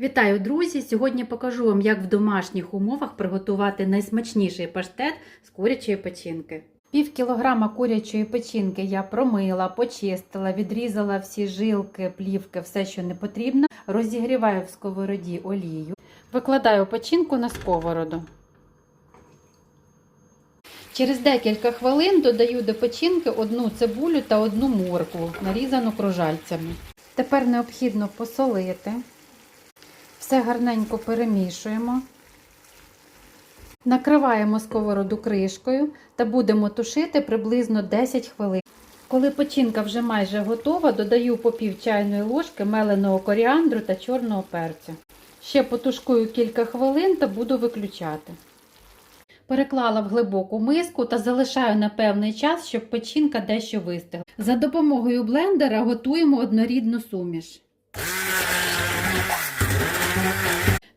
Вітаю, друзі! Сьогодні покажу вам, як в домашніх умовах приготувати найсмачніший паштет з курячої печінки. Пів кілограма курячої печінки я промила, почистила, відрізала всі жилки, плівки, все, що не потрібно. Розігріваю в сковороді олію. Викладаю печінку на сковороду. Через декілька хвилин додаю до печінки одну цибулю та одну моркву, нарізану кружальцями. Тепер необхідно посолити. Все гарненько перемішуємо. Накриваємо сковороду кришкою та будемо тушити приблизно 10 хвилин. Коли печінка вже майже готова, додаю по пів чайної ложки меленого коріандру та чорного перцю. Ще потушкую кілька хвилин та буду виключати. Переклала в глибоку миску та залишаю на певний час, щоб печінка дещо вистигла. За допомогою блендера готуємо однорідну суміш.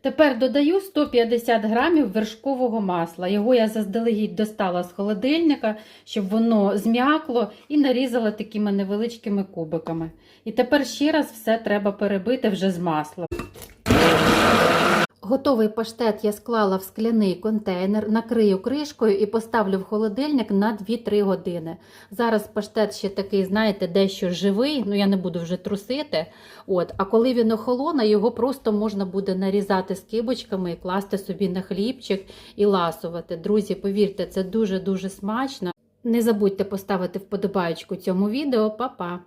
Тепер додаю 150 грамів вершкового масла. Його я заздалегідь достала з холодильника, щоб воно зм'якло і нарізала такими невеличкими кубиками. І тепер ще раз все треба перебити вже з маслом. Готовий паштет я склала в скляний контейнер, накрию кришкою і поставлю в холодильник на 2-3 години. Зараз паштет ще такий, знаєте, дещо живий, ну я не буду вже трусити. От, А коли він охолоне, його просто можна буде нарізати скибочками і класти собі на хлібчик і ласувати. Друзі, повірте, це дуже-дуже смачно. Не забудьте поставити вподобайку цьому відео. Па-па!